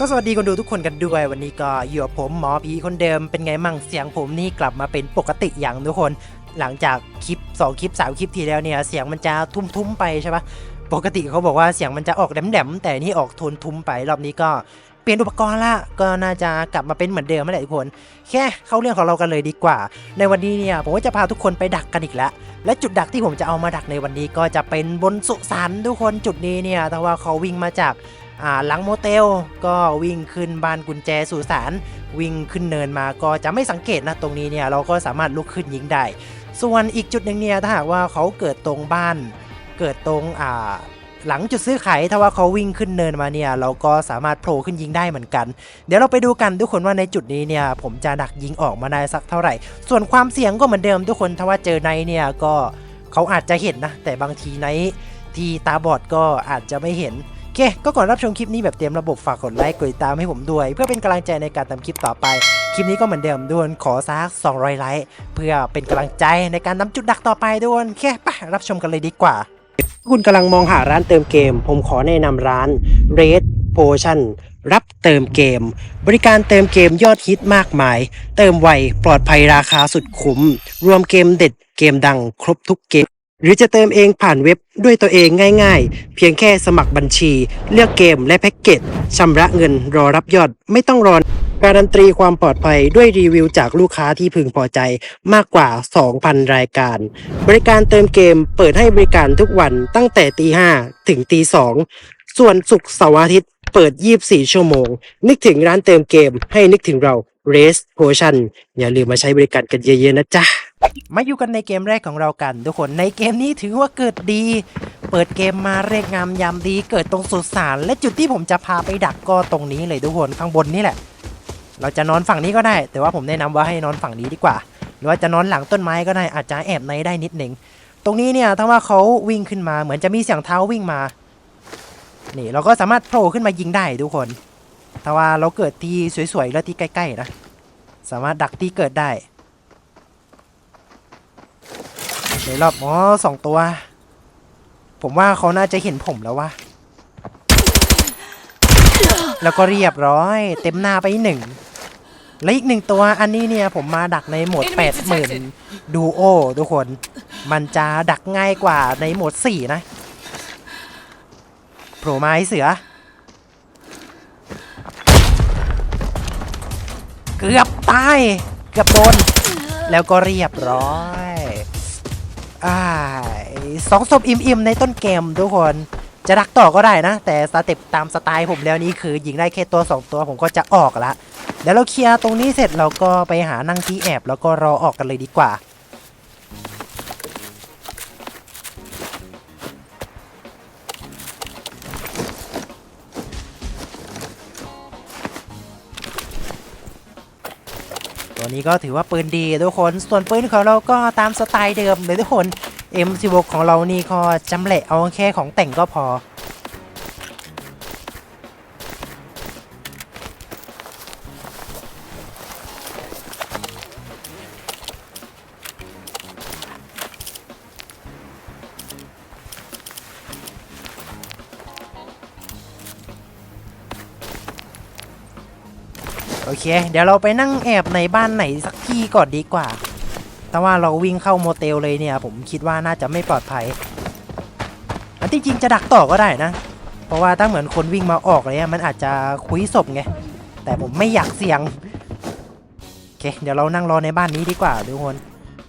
ก็สวัสดีคนดูทุกคนกันด้วยวันนี้ก็อยู่กับผมหมอผีคนเดิมเป็นไงมั่งเสียงผมนี่กลับมาเป็นปกติอย่างทุกคน หลังจากคลิป 2 คลิป 3 คลิปที่แล้วเนี่ยเสียงมันจะทุ้มๆไปใช่ปะปกติเขาบอกว่าเสียงมันจะออกแหลมๆแต่นี่ออกโทนทุ้มไปรอบนี้ก็เปลี่ยนอุปกรณ์ละก็น่าจะกลับมาเป็นเหมือนเดิมแหละทุกคน แค่เข้าเรื่องของเรากันเลยดีกว่า ในวันนี้เนี่ยผมก็จะพาทุกคนไปดักกันอีกแล้วและจุดดักที่ผมจะเอามาดักในวันนี้ก็จะเป็นบนสุสานทุกคนจุดนี้เนี่ยแต่ว่าเขาวิ่งมาจาก หลังโมเตลก็วิ่งขึ้นบานกุญแจสุสานวิ่งขึ้นเนินมาก็จะไม่สังเกตนะตรงนี้เนี่ยเราก็สามารถลุกขึ้นยิงได้ ส่วนอีกจุดหนึ่งเนี่ยถ้าหากว่าเขาเกิดตรงบ้าน เกิดตรงอ่าหลังจุดซื้อขายถ้าว่าเขาวิ่งขึ้นเนินมาเนี่ยเราก็สามารถโผล่ขึ้นยิงได้เหมือนกัน เดี๋ยวเราไปดูกันทุกคนว่าในจุดนี้เนี่ยผมจะดักยิงออกมาได้สักเท่าไหร่ ส่วนความเสี่ยงก็เหมือนเดิมทุกคนถ้าว่าเจอไนท์เนี่ยก็เขาอาจจะเห็นนะแต่บางทีไนท์ที่ตาบอดก็อาจจะไม่เห็น เค ก็ก่อนรับชมคลิปนี้แบบเตรียมระบบฝากกดไลค์กดติดตามให้ผมด้วย เพื่อเป็นกำลังใจในการทำคลิปต่อไป คลิปนี้ก็เหมือนเดิมด้วยขอซัก200ไลค์เพื่อเป็นกำลังใจในการนำจุดดักต่อไปด้วยโอเคไปรับชมกันเลยดีกว่าคุณกำลังมองหาร้านเติมเกม ผมขอแนะนำร้าน Red Potion รับเติมเกม บริการเติมเกมยอดฮิตมากมาย เติมไวปลอดภัยราคาสุดคุ้ม รวมเกมเด็ดเกมดังครบทุกเกม หรือจะเติมเองผ่านเว็บด้วยตัวเองง่ายๆ เพียงแค่สมัครบัญชี เลือกเกมและแพ็กเกจชำระเงินรอรับยอดไม่ต้องรอการันตีความปลอดภัยด้วยรีวิวจากลูกค้าที่พึงพอใจมากกว่า 2,000 รายการ บริการเติมเกมเปิดให้บริการทุกวันตั้งแต่ตี5ถึงตี2ส่วนศุกร์เสาร์อาทิตย์เปิด 24 ชั่วโมง นึกถึงร้านเติมเกมให้นึกถึงเรา Race Potion อย่าลืมมาใช้บริการกันเยอะๆนะจ๊ะ มาอยู่กันในเกมแรกของเรากัน ทุกคนในเกมนี้ถือว่าเกิดดี เปิดเกมมาเรียกงามยามดี เกิดตรงสุสานและจุดที่ผมจะพาไปดักก็ตรงนี้เลยทุกคนข้างบนนี่แหละ เราจะนอนฝั่งนี้ก็ได้ แต่ว่าผมแนะนำว่าให้นอนฝั่งนี้ดีกว่า หรือว่าจะนอนหลังต้นไม้ก็ได้อาจจะแอบในได้นิดหนึ่งตรงนี้เนี่ยถ้าว่าเขาวิ่งขึ้นมาเหมือนจะมีเสียงเท้าวิ่งมานี่เราก็สามารถโผล่ขึ้นมายิงได้ทุกคนถ้าว่าเราเกิดที่สวยๆแล้วที่ใกล้ๆนะสามารถดักที่เกิดได้ ในรอบอ๋อสองตัว ผมว่าเขาน่าจะเห็นผมแล้วว่าแล้วก็เรียบร้อย เต็มหน้าไปหนึ่งและอีกหนึ่งตัวอันนี้เนี่ยผมมาดักในโหมด Enemy 80,000ดูโอทุกคน มันจะดักง่ายกว่าในโหมด 4 นะโผล่มาให้เสือ เกือบตาย เกือบโดน แล้วก็เรียบร้อย อ่าสองศพอิ่มๆในต้นเกมทุกคนจะรักต่อก็ได้นะ แต่สเต็ปตามสไตล์ผมแล้วนี้คือยิงได้แค่ตัว 2 ตัวผมก็จะออกละเดี๋ยวเราเคลียร์ตรงนี้เสร็จเราก็ไปหานั่งที่แอบแล้วก็รอออกกันเลยดีกว่าันนี้ก็ถือว่าปืนดีทุกคน ส่วนปืนของเราก็ตามสไตล์เดิมเลยทุกคน M16 ของเรานี่ก็จำแหละเอาแค่ของแต่งก็พอ โอเค เดี๋ยวเราไปนั่งแอบในบ้านไหนสักที่ก่อนดีกว่า แต่ว่าเราวิ่งเข้าโมเตลเลยเนี่ย ผมคิดว่าน่าจะไม่ปลอดภัย อันที่จริงจะดักต่อก็ได้นะ เพราะว่าถ้าเหมือนคนวิ่งมาออกเลยมันอาจจะคุยศพไง แต่ผมไม่อยากเสี่ยง โอเค เดี๋ยวเรานั่งรอในบ้านนี้ดีกว่าทุกคน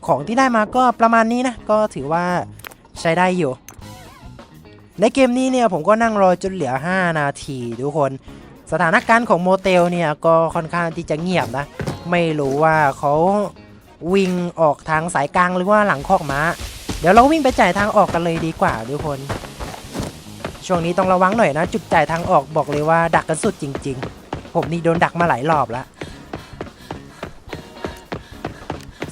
ของที่ได้มาก็ประมาณนี้นะ ก็ถือว่าใช้ได้อยู่ ในเกมนี้เนี่ยผมก็นั่งรอจนเหลือ 5 นาทีทุกคน สถานการณ์ของโมเตลเนี่ยก็ค่อนข้างที่จะเงียบนะ ไม่รู้ว่าเขาวิ่งออกทางสายกลางหรือว่าหลังคอกม้า เดี๋ยวเราวิ่งไปจ่ายทางออกกันเลยดีกว่าทุกคน ช่วงนี้ต้องระวังหน่อยนะ จุดจ่ายทางออกบอกเลยว่าดักกันสุดจริง ๆ ผมนี่โดนดักมาหลายรอบแล้ว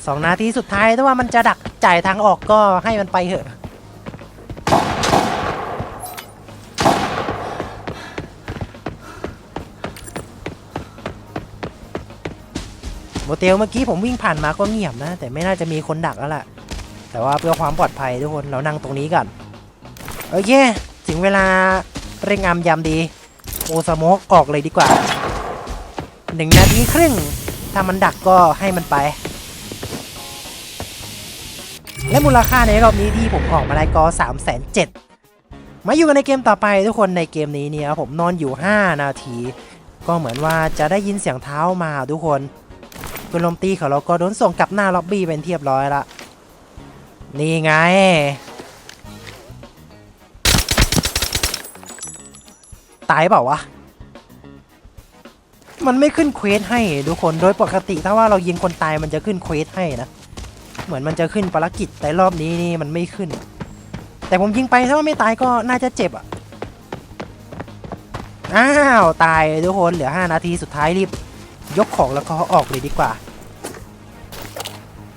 สองนาทีสุดท้ายถ้าว่ามันจะดักจ่ายทางออกก็ให้มันไปเถอะ โมเตลเมื่อกี้ผมวิ่งผ่านมาก็เงียบนะ แต่ไม่น่าจะมีคนดักแล้วล่ะ แต่ว่าเพื่อความปลอดภัยทุกคนเรานั่งตรงนี้ก่อนโอเคถึงเวลาเร่งงามยามดีโอสโมกออกเลยดีกว่าหนึ่งนาทีครึ่ง ถ้ามันดักก็ให้มันไป และมูลค่าในรอบนี้ที่ผมออกมาได้ก็3 7 0 0 0มาอยู่กันในเกมต่อไปทุกคนในเกมนี้เนี่ยผมนอนอยู่ 5 นาที ก็เหมือนว่าจะได้ยินเสียงเท้ามาทุกคน เพื่อนลมตีของเราก็โดนส่งกลับหน้าล็อบบี้เป็นเทียบร้อยละนี่ไง ตายเปล่าวะ มันไม่ขึ้นเควสให้ทุกคนโดยปกติถ้าว่าเรายิงคนตายมันจะขึ้นเควสให้นะ เหมือนมันจะขึ้นภารกิจแต่รอบนี้นี่มันไม่ขึ้น แต่ผมยิงไปถ้าว่าไม่ตายก็น่าจะเจ็บอะอ้าว ตายทุกคนเหลือ 5 นาทีสุดท้ายรีบ ยกของแล้วก็ออกเลยดีกว่า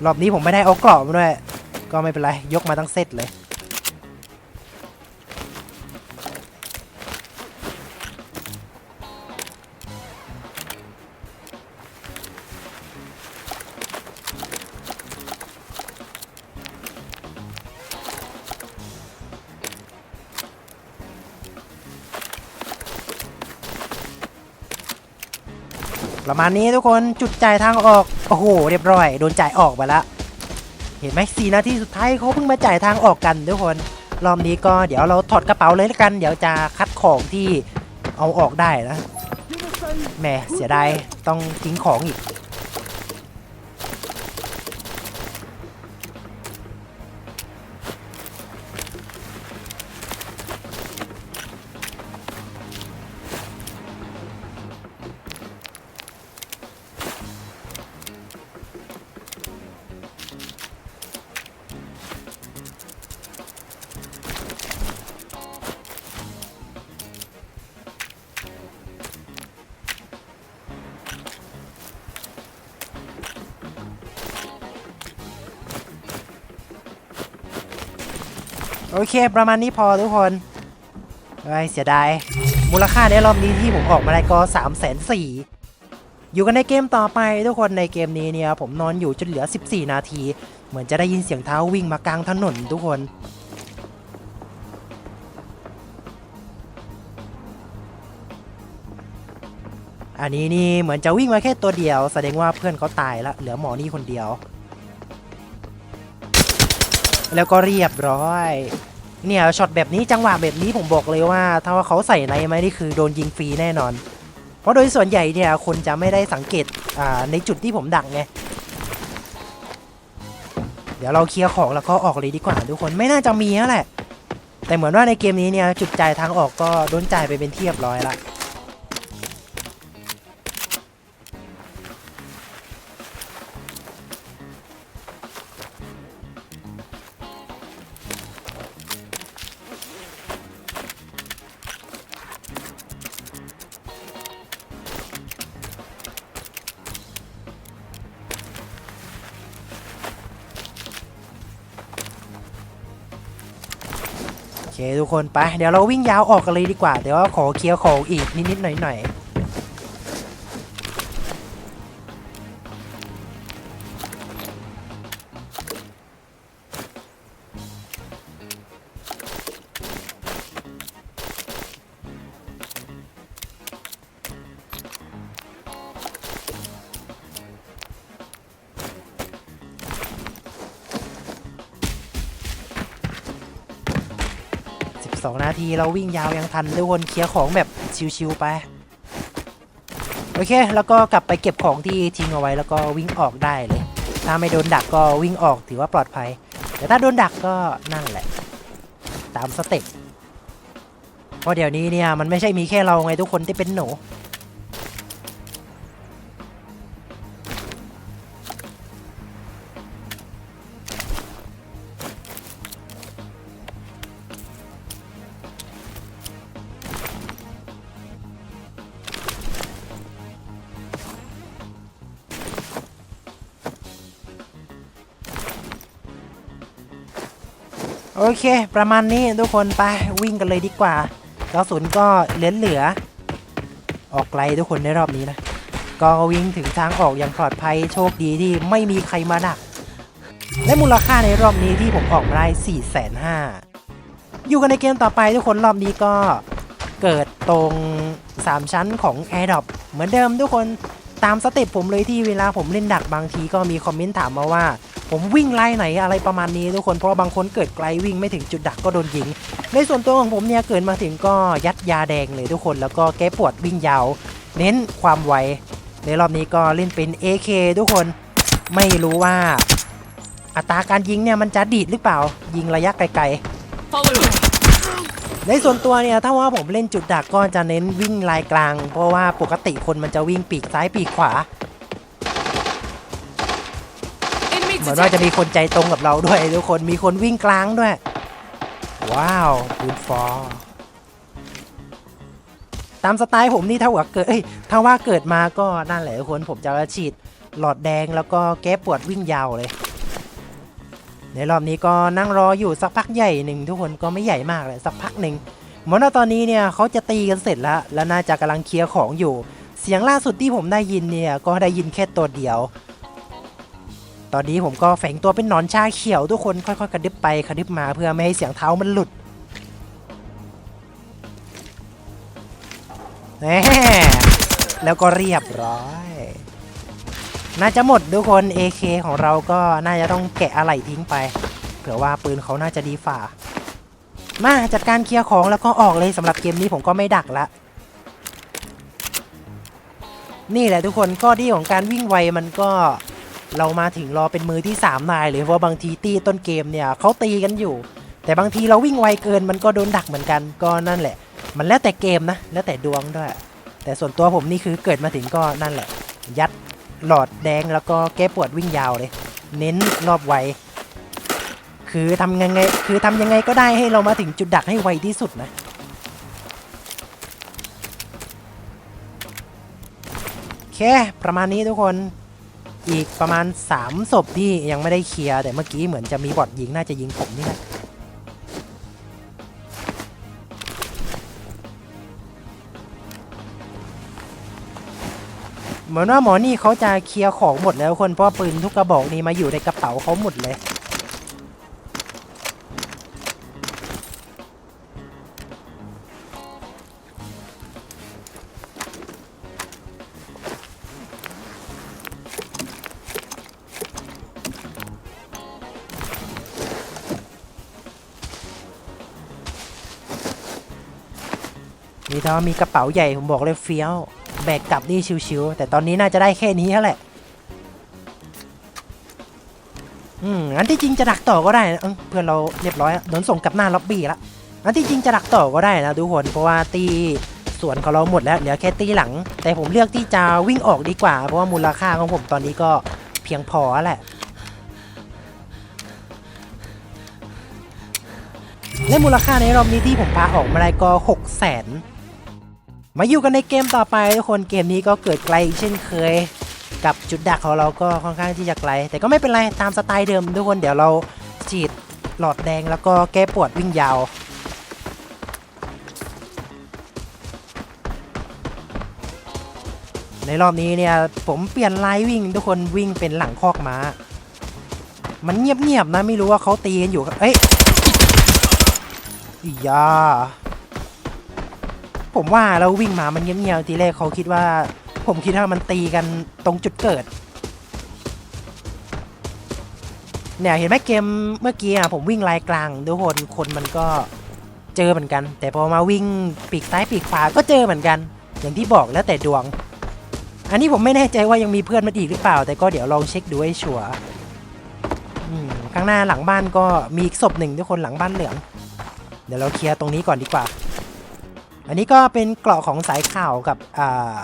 รอบนี้ผมไม่ได้เอากรอบมาด้วย ก็ไม่เป็นไร ยกมาตั้งเซตเลย ประมาณนี้ทุกคนจุดจ่ายทางออกโอ้โหเรียบร้อย โดนจ่ายออกไปละเห็นไหมสี่นาทีสุดท้ายเขาเพิ่งมาจ่ายทางออกกันทุกคนรอบนี้ก็เดี๋ยวเราถอดกระเป๋าเลยละกัน เดี๋ยวจะคัดของที่เอาออกได้นะแหมเสียดายต้องทิ้งของอีก เคประมาณนี้พอทุกคนเฮ้เสียดาย มูลค่าในรอบนี้ที่ผมออกมาได้ก็3ามแสนสี่อยู่กันในเกมต่อไปทุกคนในเกมนี้เนี่ย ผมนอนอยู่จนเหลือ 14 นาที เหมือนจะได้ยินเสียงเท้าวิ่งมากลางถนนทุกคนอันนี้นี่เหมือนจะวิ่งมาแค่ตัวเดียว แสดงว่าเพื่อนเขาตายล้วเหลือหมอนี่คนเดียว แล้วก็เรียบร้อย เนี่ยช็อตแบบนี้จังหวะแบบนี้ผมบอกเลยว่า ถ้าว่าเขาใส่ในไหมนี่คือโดนยิงฟรีแน่นอน เพราะโดยส่วนใหญ่เนี่ยคนจะไม่ได้สังเกตอ่าในจุดที่ผมดักไงเดี๋ยวเราเคลียร์ของแล้วก็ออกเลยดีกว่าทุกคนไม่น่าจะมีแล้วแหละ แต่เหมือนว่าในเกมนี้เนี่ยจุดจ่ายทางออกก็โดนจ่ายไปเป็นเทียบร้อยละ เคทุกคนไป เดี๋ยวเราวิ่งยาวออกกันเลยดีกว่า เดี๋ยวขอเคลียร์ของอีกนิดๆหน่อยๆ เราวิ่งยาวยังทันทุกคนเคลียร์ของแบบชิวๆไป โอเค แล้วก็กลับไปเก็บของที่ทิ้งเอาไว้แล้วก็วิ่งออกได้เลย ถ้าไม่โดนดักก็วิ่งออกถือว่าปลอดภัย แต่ถ้าโดนดักก็นั่นแหละ ตามสเต็ปเพราะเดี๋ยวนี้เนี่ยมันไม่ใช่มีแค่เราไงทุกคนที่เป็นหนู เค ประมาณนี้ทุกคนไปวิ่งกันเลยดีกว่ากระสุนก็เหลือเหลือ ออกไกลทุกคนในรอบนี้นะ ก็วิ่งถึงทางออกอย่างปลอดภัยโชคดีที่ไม่มีใครมาดัก และมูลค่าในรอบนี้ที่ผมออกมาได้4ี่แสนห้าอยู่กันในเกมต่อไปทุกคนรอบนี้ก็เกิดตรง 3 ชั้นของ a i r d r o p เหมือนเดิมทุกคนตามสเต็ปผมเลยที่เวลาผมเล่นดักบางทีก็มีคอมเมนต์ถามมาว่า ผมวิ่งไล่ไหนอะไรประมาณนี้ทุกคนเพราะว่าบางคนเกิดไกลวิ่งไม่ถึงจุดดักก็โดนยิง ในส่วนตัวของผมเนี่ยเกิดมาถึงก็ยัดยาแดงเลยทุกคนแล้วก็แก้ปวดวิ่งยาว เน้นความไวในรอบนี้ก็เล่นเป็น AK ทุกคนไม่รู้ว่า อัตราการยิงเนี่ยมันจะดีดหรือเปล่า ยิงระยะไกลๆ ในส่วนตัวเนี่ยถ้าว่าผมเล่นจุดดักก็จะเน้นวิ่งลายกลาง เพราะว่าปกติคนมันจะวิ่งปีกซ้ายปีกขวา เหมือนว่าจะมีคนใจตรงกับเราด้วยทุกคนมีคนวิ่งกลางด้วย ว้าวปืนฟอร์ตามสไตล์ผมนี่ถ้าว่าเกิดถ้าว่าเกิดมาก็นั่นแหละทุกคนผมจะฉีดหลอดแดงแล้วก็แก้ปวดวิ่งยาวเลย ในรอบนี้ก็นั่งรออยู่สักพักใหญ่หนึ่งทุกคนก็ไม่ใหญ่มากเลยสักพักหนึ่งเหมือนว่าตอนนี้เนี่ยเขาจะตีกันเสร็จแล้ว แล้วน่าจะกำลังเคลียร์ของอยู่ เสียงล่าสุดที่ผมได้ยินเนี่ยก็ได้ยินแค่ตัวเดียว ตอนนี้ผมก็แฝงตัวเป็นหนอนชาเขียวทุกคนค่อยๆกระดึบไปกระดึบมาเพื่อไม่ให้เสียงเท้ามันหลุดแหมแล้วก็เรียบร้อย น่าจะหมดทุกคน AK ของเราก็น่าจะต้องแกะอะไหล่ทิ้งไป เผื่อว่าปืนเขาน่าจะดีฝ่า มาจัดการเคลียร์ของแล้วก็ออกเลยสำหรับเกมนี้ผมก็ไม่ดักละนี่แหละทุกคนข้อดีของการวิ่งไวมันก็ เรามาถึงรอเป็นมือที่ 3 นายเลยเพราะว่าบางทีตีต้นเกมเนี่ยเขาตีกันอยู่ แต่บางทีเราวิ่งไวเกินมันก็โดนดักเหมือนกันก็นั่นแหละ มันแล้วแต่เกมนะ แล้วแต่ดวงด้วย แต่ส่วนตัวผมนี่คือเกิดมาถึงก็นั่นแหละ ยัดหลอดแดงแล้วก็แก้ปวดวิ่งยาวเลย เน้นรอบไวคือทำยังไงคือทำยังไงก็ได้ให้เรามาถึงจุดดักให้ไวที่สุดนะโอเคประมาณนี้ทุกคน อีกประมาณ 3ศพที่ยังไม่ได้เคลียร์แต่เมื่อกี้เหมือนจะมีบอดยิงน่าจะยิงผมนี่แหละเหมือนว่าหมอนี่เขาจะเคลียร์ของหมดแล้วคนเพราะปืนทุกกระบอกนี้มาอยู่ในกระเป๋าเขาหมดเลย นาว่ามีกระเป๋าใหญ่ผมบอกเลยเฟี้ยว แบกกลับนี่ชิวๆแต่ตอนนี้น่าจะได้แค่นี้แล้วแหละ อืมอันที่จริงจะดักต่อก็ได้นะเอ้ยเพื่อนเราเรียบร้อยโดนส่งกลับหน้าล็อบบี้ละอันที่จริงจะดักต่อก็ได้นะทุกคนเพราะว่าตีส่วนของเราหมดแล้วเหลือแค่ตีหลัง แต่ผมเลือกที่จะวิ่งออกดีกว่า เพราะว่ามูลค่าของผมตอนนี้ก็เพียงพอแหละและมูลค่าในรอบนี้ที่ผมพาออกมาได้ก็6 0แสน มาอยู่กันในเกมต่อไปทุกคนเกมนี้ก็เกิดไกลเช่นเคย กับจุดดักของเราก็ค่อนข้างที่จะไกล แต่ก็ไม่เป็นไรตามสไตล์เดิมทุกคนเดี๋ยวเราฉีดหลอดแดงแล้วก็แก้ปวดวิ่งยาวในรอบนี้เนี่ยผมเปลี่ยนไลายวิ่งทุกคนวิ่งเป็นหลังคอกม้า มันเงียบๆนะไม่รู้ว่าเขาตีกันอยู่เอ้ยอียา ผมว่าเราวิ่งมามันเงียบๆทีแรกเขาคิดว่า ผมคิดว่ามันตีกันตรงจุดเกิด เนี่ยเห็นไหมเกมเมื่อกี้อะผมวิ่งลายกลางทุกคนคนมันก็เจอเหมือนกัน แต่พอมาวิ่งปีกซ้ายปีกขวาก็เจอเหมือนกัน อย่างที่บอกแล้วแต่ดวง อันนี้ผมไม่แน่ใจว่ายังมีเพื่อนมาอีกหรือเปล่า แต่ก็เดี๋ยวลองเช็คดูให้ชัวร์ข้างหน้าหลังบ้านก็มีอีกศพหนึ่งทุกคนหลังบ้านเหลือง เดี๋ยวเราเคลียร์ตรงนี้ก่อนดีกว่า อันนี้ก็เป็นเกราะของสายข่าวกับอ่า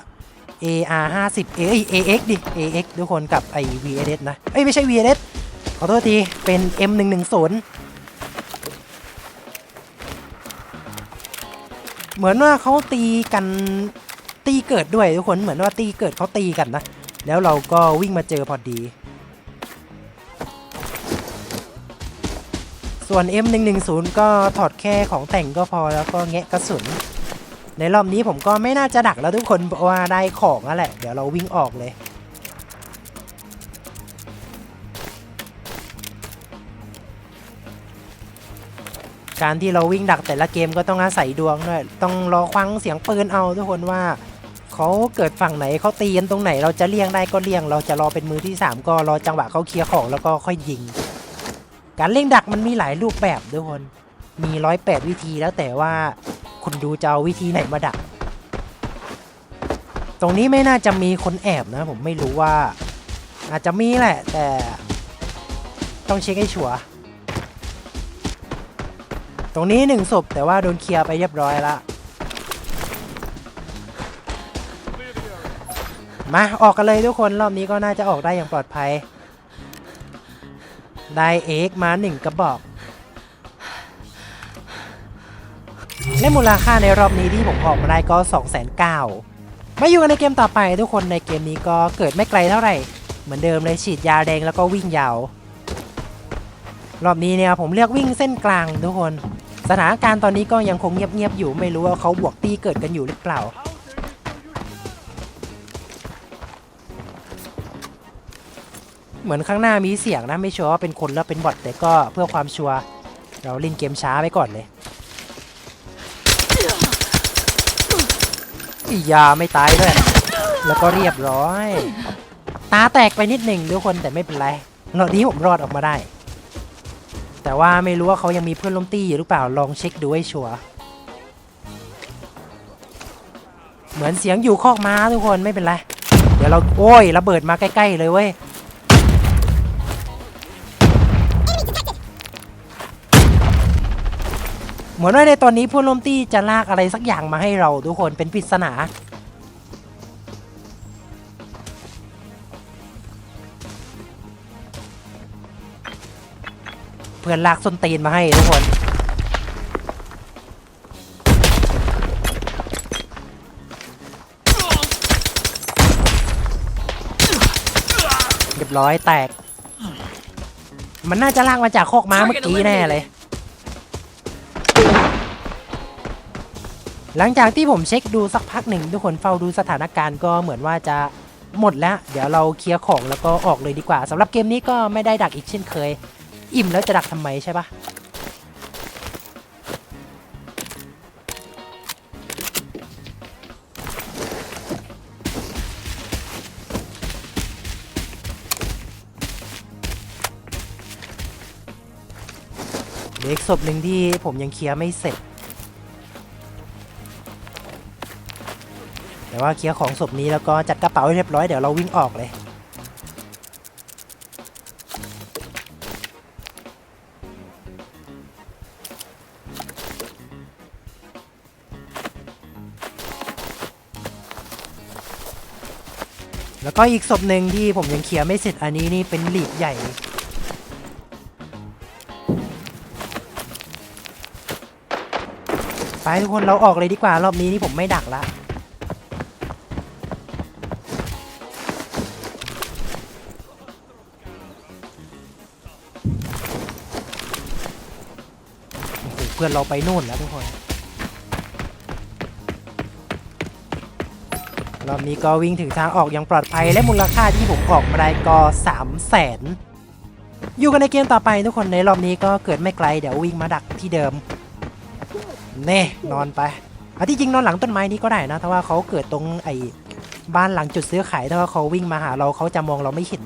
AR 50เอ้ย AX ดิ AX ทุกคนกับไอ VSS นะ เอ้ย ไม่ใช่ VSS ขอโทษที เป็น M110 เหมือนว่าเขาตีกันตีเกิดด้วยทุกคนเหมือนว่าตีเกิดเขาตีกันนะ แล้วเราก็วิ่งมาเจอพอดี ส่วน M110 ก็ถอดแค่ของแต่งก็พอแล้วก็แงะกระสุน ในรอบนี้ผมก็ไม่น่าจะดักแล้วทุกคนเพราะว่าได้ของแล้วแหละ เดี๋ยวเราวิ่งออกเลยการที่เราวิ่งดักแต่ละเกมก็ต้องอาศัยดวงด้วย ต้องรอควังเสียงปืนเอาทุกคนว่าเขาเกิดฝั่งไหนเขาตีกันตรงไหน เราจะเลี่ยงได้ก็เลี่ยง เราจะรอเป็นมือที่ 3 ก็รอจังหวะเขาเคลียร์ของแล้วก็ค่อยยิง การเล่งดักมันมีหลายรูปแบบทุกคน มีร้อยแปดวิธีแล้วแต่ว่า คุณดูจะเอาวิธีไหนมาดัก ตรงนี้ไม่น่าจะมีคนแอบนะ ผมไม่รู้ว่า อาจจะมีแหละ แต่ต้องเช็คให้ชัวร์ตรงนี้หนึ่งศพแต่ว่าโดนเคลียร์ไปเรียบร้อยละมาออกกันเลยทุกคนรอบนี้ก็น่าจะออกได้อย่างปลอดภัย ได้เอ็กมาหนึ่งกระบอก และมูลค่าในรอบนี้ที่ผมออกมาได้ก็2 9 0 0 0มาอยู่กันในเกมต่อไปทุกคนในเกมนี้ก็เกิดไม่ไกลเท่าไหร่ เหมือนเดิมเลยฉีดยาแดงแล้วก็วิ่งยาว รอบนี้เนี่ยผมเลือกวิ่งเส้นกลางทุกคน สถานการณ์ตอนนี้ก็ยังคงเงียบๆอยู่ไม่รู้ว่าเขาบวกตีเกิดกันอยู่หรือเปล่าเหมือนข้างหน้ามีเสียงนะไม่ชัวร์ว่าเป็นคนแล้วเป็นบอทแต่ก็เพื่อความชัวร์เราเล่นเกมช้าไปก่อนเลย อียาไม่ตายด้วย แล้วก็เรียบร้อย ตาแตกไปนิดหนึ่งทุกคนแต่ไม่เป็นไรรอดนี้ผมรอดออกมาได้ แต่ว่าไม่รู้ว่าเขายังมีเพื่อนล้มตี้อยู่หรือเปล่าลองเช็คดูให้ชัวร์เหมือนเสียงอยู่คอกม้าทุกคนไม่เป็นไร เดี๋ยวเราโอ้ยระเบิดมาใกล้ๆเลยเว้ย เหมือนว่าในตอนนี้ผู้ร่วมตี้จะลากอะไรสักอย่างมาให้เราทุกคนเป็นปริศนาเพื่อนลากส้นตีนมาให้ทุกคน เรียบร้อยแตก มันน่าจะลากมาจากโคอกม้าเมื่อกี้แน่เลย หลังจากที่ผมเช็คดูสักพักหนึ่งทุกคนเฝ้าดูสถานการณ์ก็เหมือนว่าจะหมดแล้ว เดี๋ยวเราเคลียร์ของแล้วก็ออกเลยดีกว่าสำหรับเกมนี้ก็ไม่ได้ดักอีกเช่นเคย อิ่มแล้วจะดักทำไมใช่ปะเลืออีกศพหนึ่งที่ผมยังเคลียร์ไม่เสร็จ แต่ว่าเคลียร์ของศพนี้แล้วก็จัดกระเป๋าให้เรียบร้อยเดี๋ยวเราวิ่งออกเลยแล้วก็อีกศพหนึ่งที่ผมยังเคลียร์ไม่เสร็จอันนี้นี่เป็นหลีกใหญ่ ไปทุกคนเราออกเลยดีกว่ารอบนี้นี่ผมไม่ดักละ เพื่อนเราไปนู่นแล้วทุกคนรอบนี้ก็วิ่งถึงทางออกอย่างปลอดภัยและมูลค่าที่ผมออกมาได้ก็3 0 0แสนอยู่กันในเกมต่อไปทุกคนในรอบนี้ก็เกิดไม่ไกลเดี๋ยววิ่งมาดักที่เดิมเน่นอนไปอะที่จริงนอนหลังต้นไม้นี้ก็ได้นะถ้าว่าเขาเกิดตรงไอ้บ้านหลังจุดซื้อขายถ้าว่าเขาวิ่งมาหาเราเขาจะมองเราไม่เห็น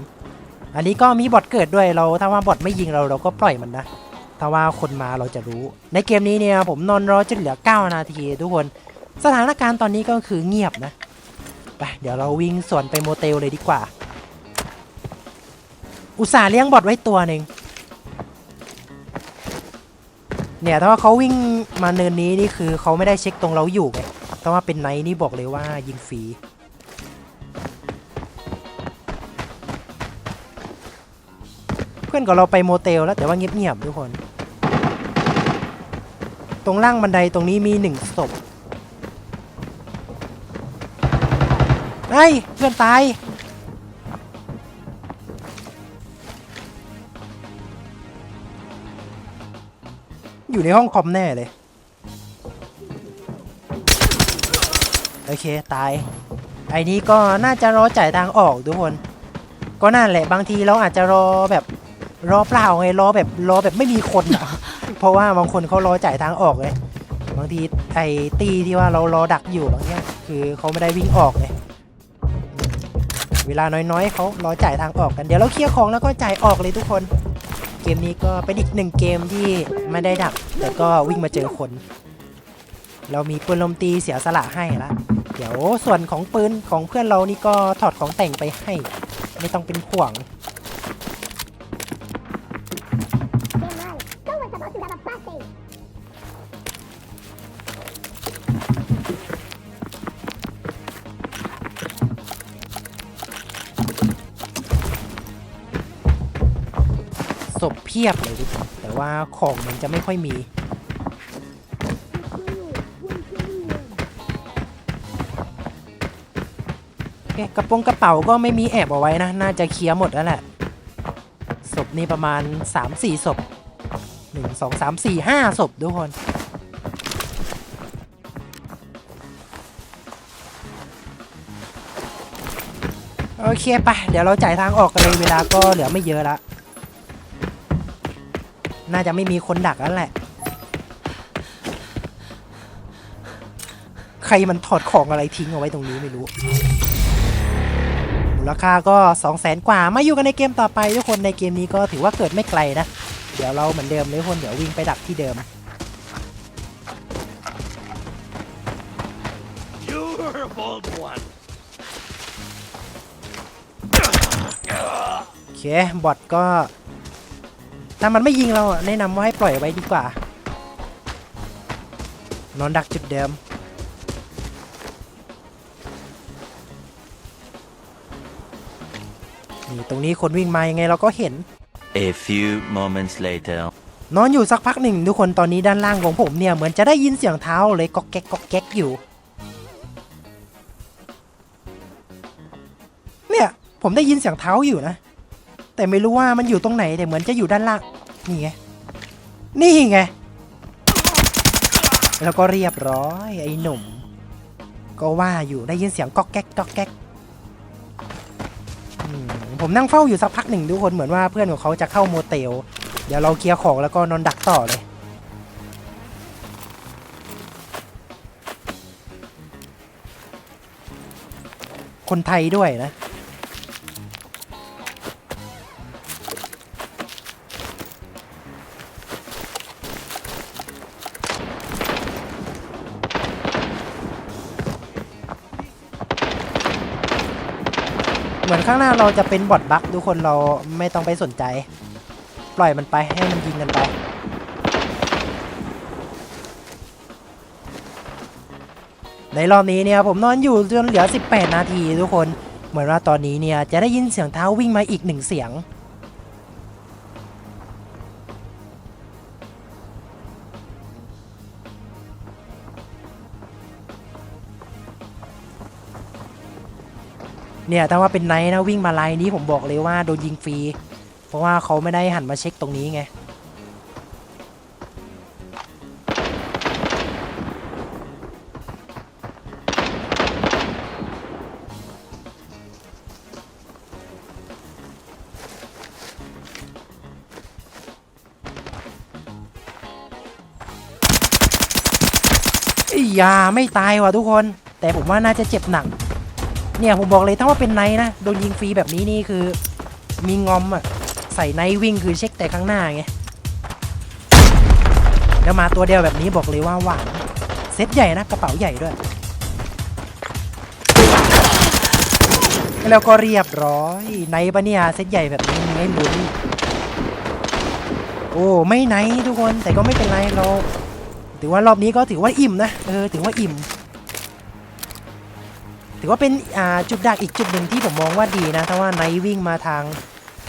อันนี้ก็มีบอทเกิดด้วยเราถ้าว่าบอทไม่ยิงเราเราก็ปล่อยมันนะ ถ้าว่าคนมาเราจะรู้ ในเกมนี้เนี่ยผมนอนรอจนเหลือ 9 นาทีทุกคน สถานการณ์ตอนนี้ก็คือเงียบนะ ไป เดี๋ยวเราวิ่งสวนไปโมเตลเลยดีกว่า อุตส่าห์เลี้ยงบอทไว้ตัวหนึ่งเนี่ยถ้าว่าเขาวิ่งมาเนินนี้นี่คือเขาไม่ได้เช็คตรงเราอยู่ไงถ้าว่าเป็นไนท์นี่บอกเลยว่ายิงฟรีเพื่อนกับเราไปโมเตลแล้วแต่ว่าเงียบๆทุกคน ตรงล่างบันไดตรงนี้มีหนึ่งศพไอ้เพื่อนตาย อยู่ในห้องคอมแน่เลย โอเค ตาย ไอ้นี้ก็น่าจะรอจ่ายทางออกทุกคน ก็นั่นแหละบางทีเราอาจจะรอแบบรอเปล่าไงรอแบบรอแบบไม่มีคนอะ เพราะว่าบางคนเขารอจ่ายทางออกเลยบางทีไอ้ตีที่ว่าเรารอดักอยู่บางทีคือเขาไม่ได้วิ่งออกเลยเวลาน้อยๆเขารอจ่ายทางออกกันเดี๋ยวเราเคลียร์ของแล้วก็จ่ายออกเลยทุกคน เกมนี้ก็เป็นอีกหนึ่งเกมที่ไม่ได้ดัก แต่ก็วิ่งมาเจอคน เรามีปืนลมตีเสียสละให้ละเดี๋ยวส่วนของปืนของเพื่อนเรานี่ก็ถอดของแต่งไปให้ ไม่ต้องเป็นห่วง พเพียบเลยทุกคนแต่ว่าของมันจะไม่ค่อยมี กระโปรงกระเป๋าก็ไม่มีแอบเอาไว้นะ น่าจะเคลียร์หมดแล้วแหละศพนี่ประมาณ 3-4ศพ1 2 3 4 5ศพทุกคน โอเคไปเดี๋ยวเราจ่ายทางออกกันเลยเวลาก็เหลือไม่เยอะละ น่าจะไม่มีคนดักแล้วแหละ ใครมันถอดของอะไรทิ้งเอาไว้ตรงนี้ไม่รู้ มูลค่าก็2 0 0แสนกว่า มาอยู่กันในเกมต่อไปทุกคนในเกมนี้ก็ถือว่าเกิดไม่ไกลนะ เดี๋ยวเราเหมือนเดิมเลยทุกคนเดี๋ยววิ่งไปดักที่เดิม You're a bold one. โอเคบอทก็ ถ้ามันไม่ยิงเราอะแนะนำว่าให้ปล่อยไว้ดีกว่า นอนดักจุดเดิม นี่ตรงนี้คนวิ่งมายังไงเราก็เห็น A few moments later. นอนอยู่สักพักหนึ่งทุกคนตอนนี้ด้านล่างของผมเนี่ย เหมือนจะได้ยินเสียงเท้าเลยก๊อกแก๊กก๊อกแก๊กอยู่ เนี่ย ผมได้ยินเสียงเท้าอยู่นะ แต่ไม่รู้ว่ามันอยู่ตรงไหนแต่เหมือนจะอยู่ด้านล่างนี่ไงนี่ไงแล้วก็เรียบร้อยไอ้หนุ่ม ก็ว่าอยู่ได้ยินเสียงก๊อกแก๊กก๊อกแก๊กผมนั่งเฝ้าอยู่สักพักหนึ่งทุกคนเหมือนว่าเพื่อนของเขาจะเข้าโมเตล เดี๋ยวเราเคลียร์ของแล้วก็นอนดักต่อเลยคนไทยด้วยนะ ข้างหน้าเราจะเป็นบอทบักทุกคนเราไม่ต้องไปสนใจ ปล่อยมันไปให้มันยิงกันไป ในรอบนี้เนี่ยผมนอนอยู่จนเหลือ 18 นาทีทุกคน เหมือนว่าตอนนี้เนี่ยจะได้ยินเสียงเท้าวิ่งมาอีกหนึ่งเสียง เนี่ยถ้าว่าเป็นไนท์นะวิ่งมาไลน์นี้ผมบอกเลยว่าโดนยิงฟรี เพราะว่าเขาไม่ได้หันมาเช็คตรงนี้ไงอ้ยาไม่ตายว่ะทุกคน แต่ผมว่าน่าจะเจ็บหนัก เนี่ยผมบอกเลยถ้าว่าเป็นไนท์นะโดนยิงฟรีแบบนี้นี่คือมีงอมอะใส่ไนท์วิ่งคือเช็คแต่ข้างหน้าไงแล้วมาตัวเดียวแบบนี้บอกเลยว่าหวานเซ็ตใหญ่นะกระเป๋าใหญ่ด้วย แล้วก็เรียบร้อยไนท์ปะเนี่ยเซ็ตใหญ่แบบนี้มีให้ลุ้นโอ้ไม่ไนท์ทุกคนแต่ก็ไม่เป็นไรเราถือว่ารอบนี้ก็ถือว่าอิ่มนะเออถือว่าอิ่ม ถือว่าเป็นจุดดักอีกจุดหนึ่งที่ผมมองว่าดีนะถ้าว่าไนท์วิ่งมาทาง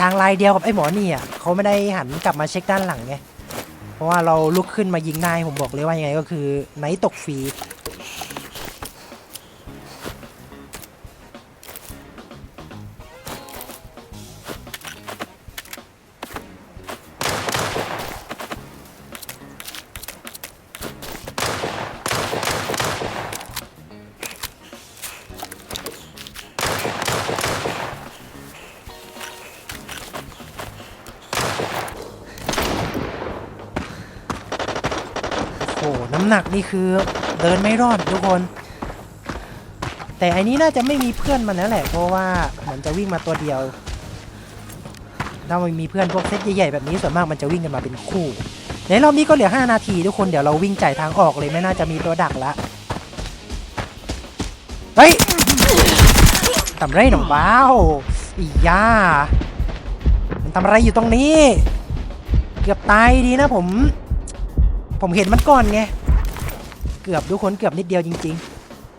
ทางลายเดียวกับไอ้หมอนี่อะเขาไม่ได้หันกลับมาเช็คด้านหลังไงเพราะว่าเราลุกขึ้นมายิงได้ผมบอกเลยว่ายังไงก็คือไนท์ตกฟรี หนักนี่คือเดินไม่รอดทุกคน แต่อันนี้น่าจะไม่มีเพื่อนมันแล้วแหละ เพราะว่าเหมือนจะวิ่งมาตัวเดียว ถ้ามันมีเพื่อนพวกเซตใหญ่ๆแบบนี้ส่วนมากมันจะวิ่งกันมาเป็นคู่ ในรอบนี้ก็เหลือ 5 นาทีทุกคนเดี๋ยวเราวิ่งจ่ายทางออกเลยไม่น่าจะมีตัวดักละ เฮ้ยทำไรหนองบ้าวอีย่ามันทำอะไรอยู่ตรงนี้ เกือบตายดีนะผม ผมเห็นมันก่อนไง เกือบทุกคนเกือบนิดเดียวจริง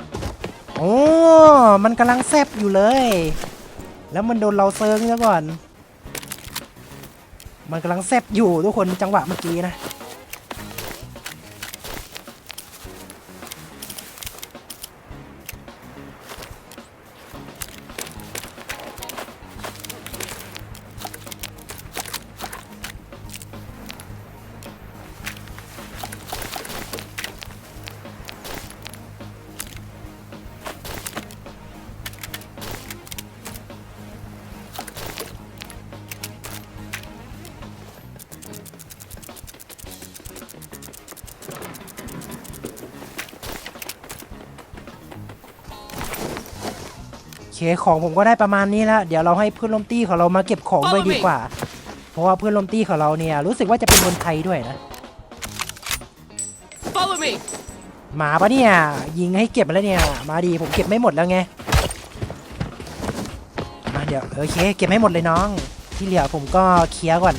ๆ โอ้ มันกำลังแซบอยู่เลย แล้วมันโดนเราเซิร์งซะก่อน มันกำลังแซบอยู่ทุกคนจังหวะเมื่อกี้นะ ของผมก็ได้ประมาณนี้แล้ว เดี๋ยวเราให้เพื่อนร่วมตี้ของเรามาเก็บของด้วยดีกว่า เพราะว่าเพื่อนร่วมตี้ของเราเนี่ยรู้สึกว่าจะเป็นคนไทยด้วยนะ Follow me. หมาปะเนี่ย ยิงให้เก็บมาแล้วเนี่ย มาดีผมเก็บไม่หมดแล้วไงมาเดี๋ยวโอเค เก็บให้หมดเลยน้อง ที่เหลือผมก็เคลียร์ก่อน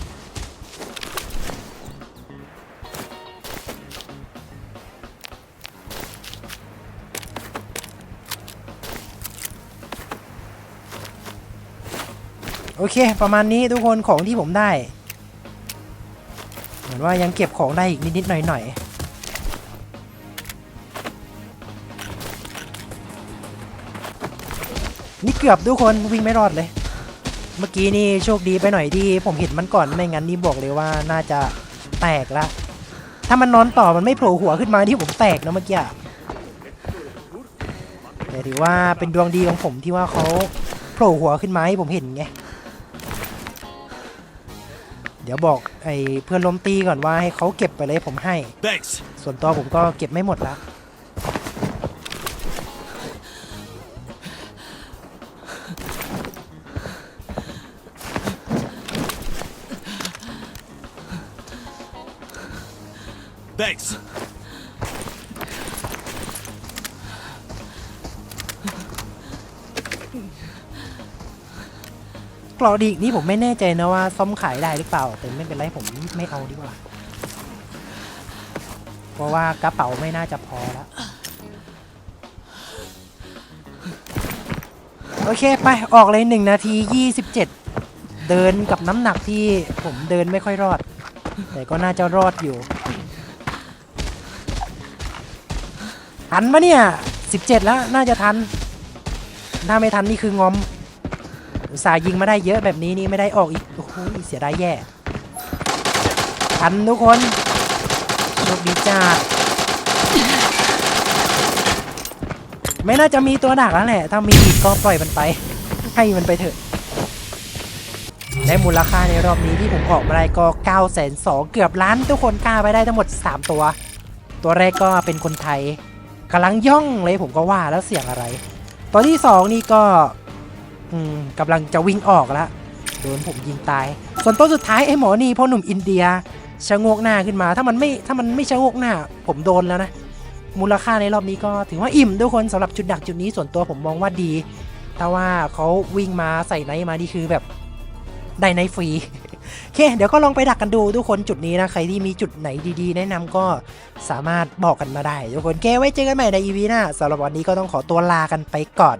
เค ประมาณนี้ทุกคนของที่ผมได้ เหมือนว่ายังเก็บของได้อีกนิดๆหน่อยๆนี่เกือบทุกคนวิ่งไม่รอดเลย เมื่อกี้นี่โชคดีไปหน่อยที่ผมเห็นมันก่อนไม่งั้นนี่บอกเลยว่าน่าจะแตกละ ถ้ามันนอนต่อมันไม่โผล่หัวขึ้นมาที่ผมแตกนะเมื่อกี้แต่ถือว่าเป็นดวงดีของผมที่ว่าเขาโผล่หัวขึ้นมาให้ผมเห็นไง เดี๋ยวบอกไอ้เพื่อนลมตีก่อนว่าให้เขาเก็บไปเลยผมให้ Thanks. ส่วนตัวผมก็เก็บไม่หมดละ Thanks. กรอดีกนี่ผมไม่แน่ใจนะว่าซ่อมขายได้หรือเปล่า แต่ไม่เป็นไรผมไม่เอาดีกว่า เพราะว่ากระเป๋าไม่น่าจะพอแล้ว โอเคไปออกเลย1นาที27เดินกับน้ำหนักที่ผมเดินไม่ค่อยรอด แต่ก็น่าจะรอดอยู่ ทันปะเนี่ย17แล้วน่าจะทัน ถ้าไม่ทันนี่คืองอม อุตส่าห์ยิงมาได้เยอะแบบนี้นี่ไม่ได้ออกอีก โอ้โหเสียดายแย่ทันทุกคนโชคดีจ้าไม่น่าจะมีตัวดักแล้วแหละ ถ้ามีอีกก็ปล่อยมันไป ให้มันไปเถอะและมูลค่าในรอบนี้ที่ผมออกมาได้ก็9 2 0 0 0เกือบล้านทุกคนกล้าไปได้ทั้งหมด 3 ตัว ตัวแรกก็เป็นคนไทยกำลังย่องเลยผมก็ว่าแล้วเสียงอะไร ตัวที่ 2 นี่ก็ อืมกำลังจะวิ่งออกแล้วโดนผมยิงตาย ส่วนตัวสุดท้ายไอ้หมอนี่พ่อหนุ่มอินเดียชะงกหน้าขึ้นมา ถ้ามันไม่ถ้ามันไม่ชะงกหน้า ผมโดนแล้วนะ มูลค่าในรอบนี้ก็ถือว่าอิ่มทุกคนสำหรับจุดดักจุดนี้ส่วนตัวผมมองว่าดี แต่ว่าเขาวิ่งมาใส่ไนมานี่คือแบบได้ไนฟรีโอเค เดี๋ยวก็ลองไปดักกันดูทุกคนจุดนี้นะ ใครที่มีจุดไหนดีๆ แนะนำก็สามารถบอกกันมาได้ ทุกคนเกไว้เจอกันใหม่ใน EP หน้าสำหรับวันนี้ก็ต้องขอตัวลากันไปก่อน